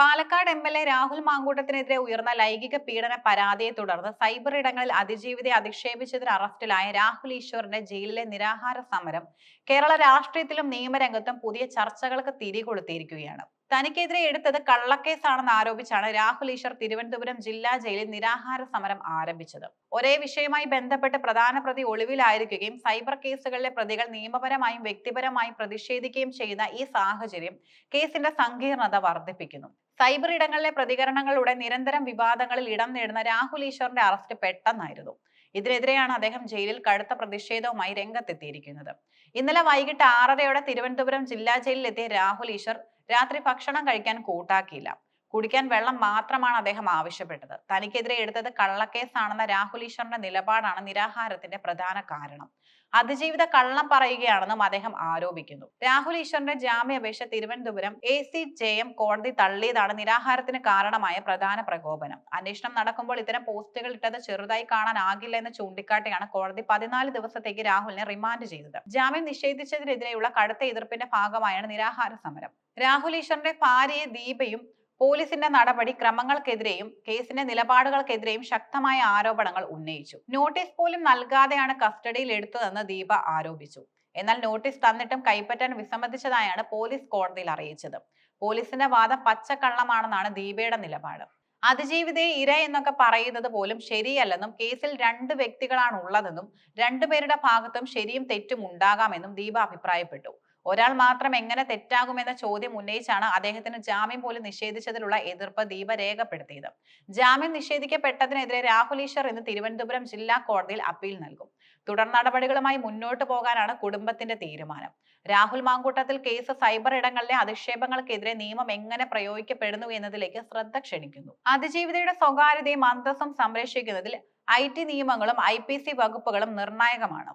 Palakkad M L A Rahul മാങ്കൂട്ടത്തിനെതിരെ ഉയർന്ന ലൈംഗിക പീഡന പരാതിയെ തുടർന്ന് സൈബർ ഇടങ്ങളിൽ അതിജീവിതയെ അധിക്ഷേപിച്ചതിന് അറസ്റ്റിലായ രാഹുൽ ഈശ്വറിന്റെ ജയിലിലെ നിരാഹാര സമരം കേരള രാഷ്ട്രീയത്തിലും നിയമരംഗത്തും പുതിയ ചർച്ചകൾക്ക് തിരികൊളുത്തിയിരിക്കുകയാണ് തനിക്കെതിരെ എടുത്തത് കള്ളക്കേസാണെന്ന് ആരോപിച്ചാണ് രാഹുൽ ഈശ്വർ തിരുവനന്തപുരം ജില്ലാ ജയിലിൽ നിരാഹാര സമരം ആരംഭിച്ചത്. ഒരേ വിഷയവുമായി ബന്ധപ്പെട്ട് പ്രധാന പ്രതി ഒളിവിലായിരിക്കുകയും സൈബർ കേസുകളിലെ പ്രതികൾ നിയമപരമായും വ്യക്തിപരമായും പ്രതിഷേധിക്കുകയും ചെയ്യുന്ന ഈ സാഹചര്യം കേസിന്റെ സങ്കീർണത വർദ്ധിപ്പിക്കുന്നു. സൈബർ ഇടങ്ങളിലെ പ്രതികരണങ്ങളുടെ നിരന്തരം വിവാദങ്ങളിൽ ഇടം നേടുന്ന രാഹുൽ ഈശ്വറിന്റെ അറസ്റ്റ് പെട്ടെന്നായിരുന്നു. ഇതിനെതിരെയാണ് അദ്ദേഹം ജയിലിൽ കടുത്ത പ്രതിഷേധവുമായി രംഗത്തെത്തിയിരിക്കുന്നത്. ഇന്നലെ വൈകിട്ട് ആറരയോടെ തിരുവനന്തപുരം ജില്ലാ ജയിലിലെത്തിയ രാഹുൽ ഈശ്വർ രാത്രി ഭക്ഷണം കഴിക്കാൻ കൂട്ടാക്കിയില്ല. കുടിക്കാൻ വെള്ളം മാത്രമാണ് അദ്ദേഹം ആവശ്യപ്പെട്ടത്. തനിക്കെതിരെ എടുത്തത് കള്ളക്കേസാണെന്ന രാഹുൽ ഈശ്വറിന്റെ നിലപാടാണ് നിരാഹാരത്തിന്റെ പ്രധാന കാരണം. അതിജീവിത കള്ളം പറയുകയാണെന്നും അദ്ദേഹം ആരോപിക്കുന്നു. രാഹുൽ ഈശ്വറിന്റെ ജാമ്യാപേക്ഷ Thiruvananthapuram A C J M കോടതി തള്ളിയതാണ് നിരാഹാരത്തിന് കാരണമായ പ്രധാന പ്രകോപനം. അന്വേഷണം നടക്കുമ്പോൾ ഇത്തരം പോസ്റ്റുകൾ ഇട്ടത് ചെറുതായി കാണാനാകില്ല എന്ന് ചൂണ്ടിക്കാട്ടിയാണ് കോടതി പതിനാല് ദിവസത്തേക്ക് രാഹുലിനെ റിമാൻഡ് ചെയ്തത്. ജാമ്യം നിഷേധിച്ചതിനെതിരെയുള്ള കടുത്ത എതിർപ്പിന്റെ ഭാഗമായാണ് നിരാഹാര സമരം. രാഹുൽ ഈശ്വറിന്റെ ഭാര്യയെ ദീപയും പോലീസിന്റെ നടപടി ക്രമങ്ങൾക്കെതിരെയും കേസിന്റെ നിലപാടുകൾക്കെതിരെയും ശക്തമായ ആരോപണങ്ങൾ ഉന്നയിച്ചു. നോട്ടീസ് പോലും നൽകാതെയാണ് കസ്റ്റഡിയിൽ എടുത്തതെന്ന് ദീപ ആരോപിച്ചു. എന്നാൽ നോട്ടീസ് തന്നിട്ടും കൈപ്പറ്റാൻ വിസമ്മതിച്ചതായാണ് പോലീസ് കോടതിയിൽ അറിയിച്ചത്. പോലീസിന്റെ വാദം പച്ചക്കള്ളമാണെന്നാണ് ദീപയുടെ നിലപാട്. അതിജീവിതയെ ഇര എന്നൊക്കെ പറയുന്നത് പോലും ശരിയല്ലെന്നും കേസിൽ രണ്ട് വ്യക്തികളാണ് ഉള്ളതെന്നും രണ്ടുപേരുടെ ഭാഗത്തും ശരിയും തെറ്റും ഉണ്ടാകാമെന്നും ദീപ അഭിപ്രായപ്പെട്ടു. ഒരാൾ മാത്രം എങ്ങനെ തെറ്റാകുമെന്ന ചോദ്യം ഉന്നയിച്ചാണ് അദ്ദേഹത്തിന് ജാമ്യം പോലും നിഷേധിച്ചതിലുള്ള എതിർപ്പ് ദീപ രേഖപ്പെടുത്തിയത്. ജാമ്യം നിഷേധിക്കപ്പെട്ടതിനെതിരെ രാഹുൽ ഈശ്വർ ഇന്ന് തിരുവനന്തപുരം ജില്ലാ കോടതിയിൽ അപ്പീൽ നൽകും. തുടർ നടപടികളുമായി മുന്നോട്ട് പോകാനാണ് കുടുംബത്തിന്റെ തീരുമാനം. രാഹുൽ മാങ്കൂട്ടത്തിൽ കേസ് സൈബർ ഇടങ്ങളിലെ അധിക്ഷേപങ്ങൾക്കെതിരെ നിയമം എങ്ങനെ പ്രയോഗിക്കപ്പെടുന്നു എന്നതിലേക്ക് ശ്രദ്ധ ക്ഷണിക്കുന്നു. അതിജീവിതയുടെ സ്വകാര്യതയും അന്തസ്സും സംരക്ഷിക്കുന്നതിൽ ഐ ടി നിയമങ്ങളും ഐ പി സി വകുപ്പുകളും നിർണായകമാണ്.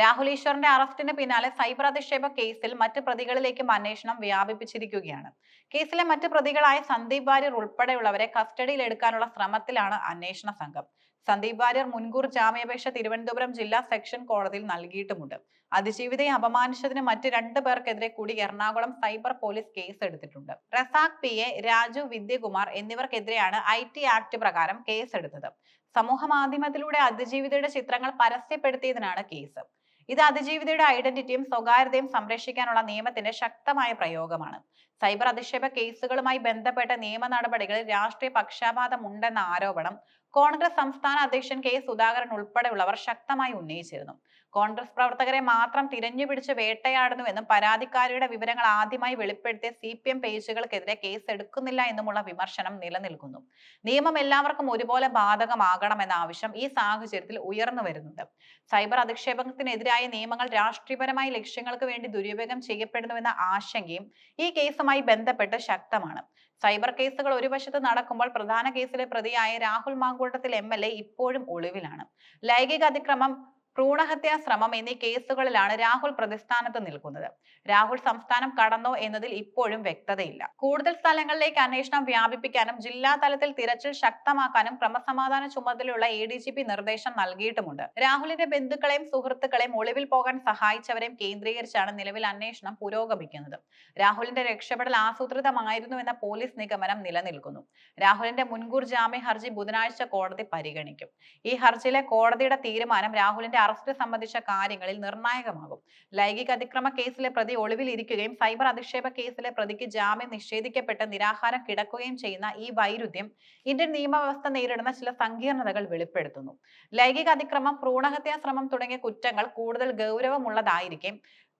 രാഹുൽ ഈശ്വറിന്റെ അറസ്റ്റിന് പിന്നാലെ സൈബർ അധിക്ഷേപ കേസിൽ മറ്റ് പ്രതികളിലേക്കും അന്വേഷണം വ്യാപിപ്പിച്ചിരിക്കുകയാണ്. കേസിലെ മറ്റ് പ്രതികളായ സന്ദീപ് വാര്യർ ഉൾപ്പെടെയുള്ളവരെ കസ്റ്റഡിയിൽ എടുക്കാനുള്ള ശ്രമത്തിലാണ് അന്വേഷണ സംഘം. സന്ദീപ് വാര്യർ മുൻകൂർ ജാമ്യാപേക്ഷ തിരുവനന്തപുരം ജില്ലാ സെക്ഷൻ കോടതിയിൽ നൽകിയിട്ടുമുണ്ട്. അതിജീവിതയെ അപമാനിച്ചതിന് മറ്റ് രണ്ടു പേർക്കെതിരെ കൂടി എറണാകുളം സൈബർ പോലീസ് കേസ് എടുത്തിട്ടുണ്ട് റസാഖ് പി എ രാജു വിദ്യകുമാർ എന്നിവർക്കെതിരെയാണ് ഐ ടി ആക്ട് പ്രകാരം കേസെടുത്തത്. സമൂഹ മാധ്യമത്തിലൂടെ അതിജീവിതയുടെ ചിത്രങ്ങൾ പരസ്യപ്പെടുത്തിയതിനാണ് കേസ്. ഇത് അതിജീവിതയുടെ ഐഡന്റിറ്റിയും സ്വകാര്യതയും സംരക്ഷിക്കാനുള്ള നിയമത്തിന്റെ ശക്തമായ പ്രയോഗമാണ്. സൈബർ അധിക്ഷേപ കേസുകളുമായി ബന്ധപ്പെട്ട നിയമ നടപടികളിൽ രാഷ്ട്രീയ പക്ഷാപാതം ഉണ്ടെന്ന ആരോപണം കോൺഗ്രസ് സംസ്ഥാന അധ്യക്ഷൻ കെ സുധാകരൻ ഉൾപ്പെടെയുള്ളവർ ശക്തമായി ഉന്നയിച്ചിരുന്നു. കോൺഗ്രസ് പ്രവർത്തകരെ മാത്രം തിരഞ്ഞുപിടിച്ച് വേട്ടയാടുന്നുവെന്നും പരാതിക്കാരിയുടെ വിവരങ്ങൾ ആദ്യമായി വെളിപ്പെടുത്തിയ സി പി എം പേജുകൾക്കെതിരെ കേസ് എടുക്കുന്നില്ല എന്നുമുള്ള വിമർശനം നിലനിൽക്കുന്നു. നിയമം എല്ലാവർക്കും ഒരുപോലെ ബാധകമാകണമെന്ന ആവശ്യം ഈ സാഹചര്യത്തിൽ ഉയർന്നു വരുന്നുണ്ട്. സൈബർ അധിക്ഷേപത്തിനെതിരായ നിയമങ്ങൾ രാഷ്ട്രീയപരമായ ലക്ഷ്യങ്ങൾക്ക് വേണ്ടി ദുരുപയോഗം ചെയ്യപ്പെടുന്നുവെന്ന ആശങ്കയും ഈ കേസുമായി ബന്ധപ്പെട്ട് ശക്തമാണ്. സൈബർ കേസുകൾ ഒരു വശത്ത് നടക്കുമ്പോൾ പ്രധാന കേസിലെ പ്രതിയായ Rahul Mankoottathil M L A ഇപ്പോഴും ഒളിവിലാണ്. ലൈംഗിക അതിക്രമം ഭ്രൂണഹത്യാ ശ്രമം എന്നീ കേസുകളിലാണ് രാഹുൽ പ്രതിസ്ഥാനത്ത് നിൽക്കുന്നത്. രാഹുൽ സംസ്ഥാനം കടന്നോ എന്നതിൽ ഇപ്പോഴും വ്യക്തതയില്ല. കൂടുതൽ സ്ഥലങ്ങളിലേക്ക് അന്വേഷണം വ്യാപിപ്പിക്കാനും ജില്ലാ തലത്തിൽ തിരച്ചിൽ ശക്തമാക്കാനും ക്രമസമാധാന ചുമതലയുള്ള എ ഡി ജി പി നിർദ്ദേശം നൽകിയിട്ടുമുണ്ട്. രാഹുലിന്റെ ബന്ധുക്കളെയും സുഹൃത്തുക്കളെയും ഒളിവിൽ പോകാൻ സഹായിച്ചവരെയും കേന്ദ്രീകരിച്ചാണ് നിലവിൽ അന്വേഷണം പുരോഗമിക്കുന്നത്. രാഹുലിന്റെ രക്ഷപ്പെടൽ ആസൂത്രിതമായിരുന്നു എന്ന പോലീസ് നിഗമനം നിലനിൽക്കുന്നു. രാഹുലിന്റെ മുൻകൂർ ജാമ്യ ഹർജി ബുധനാഴ്ച കോടതി പരിഗണിക്കും. ഈ ഹർജിയിലെ കോടതിയുടെ തീരുമാനം രാഹുലിന്റെ അറസ്റ്റ് സംബന്ധിച്ച കാര്യങ്ങളിൽ നിർണായകമാകും. ലൈംഗിക അതിക്രമ കേസിലെ പ്രതി ഒളിവിൽ ഇരിക്കുകയും സൈബർ അധിക്ഷേപ കേസിലെ പ്രതിക്ക് ജാമ്യം നിഷേധിക്കപ്പെട്ട് നിരാഹാരം കിടക്കുകയും ചെയ്യുന്ന ഈ വൈരുദ്ധ്യം ഇന്ത്യൻ നിയമവ്യവസ്ഥ നേരിടുന്ന ചില സങ്കീർണതകൾ വെളിപ്പെടുത്തുന്നു. ലൈംഗിക അതിക്രമം ഭ്രൂണഹത്യാ ശ്രമം തുടങ്ങിയ കുറ്റങ്ങൾ കൂടുതൽ ഗൗരവമുള്ളതായിരിക്കും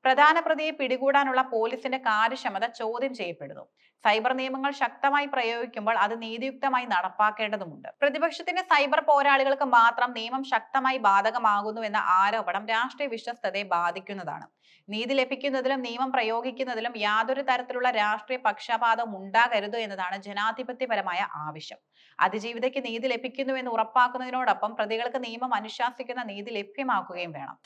പ്രധാന പ്രതിയെ പിടികൂടാനുള്ള പോലീസിന്റെ കാര്യക്ഷമത ചോദ്യം ചെയ്യപ്പെടുന്നു. സൈബർ നിയമങ്ങൾ ശക്തമായി പ്രയോഗിക്കുമ്പോൾ അത് നീതിയുക്തമായി നടപ്പാക്കേണ്ടതുണ്ട് പ്രതിപക്ഷത്തിന്റെ സൈബർ പോരാളികൾക്ക് മാത്രം നിയമം ശക്തമായി ബാധകമാകുന്നു എന്ന ആരോപണം രാഷ്ട്രീയ വിശ്വസ്തതയെ ബാധിക്കുന്നതാണ്. നീതി ലഭിക്കുന്നതിലും നിയമം പ്രയോഗിക്കുന്നതിലും യാതൊരു തരത്തിലുള്ള രാഷ്ട്രീയ പക്ഷപാതം ഉണ്ടാകരുത് എന്നതാണ് ജനാധിപത്യപരമായ ആവശ്യം. അതിജീവിതയ്ക്ക് നീതി ലഭിക്കുന്നു എന്ന് ഉറപ്പാക്കുന്നതിനോടൊപ്പം പ്രതികൾക്ക് നിയമം അനുശാസിക്കുന്ന നീതി ലഭ്യമാക്കുകയും വേണം.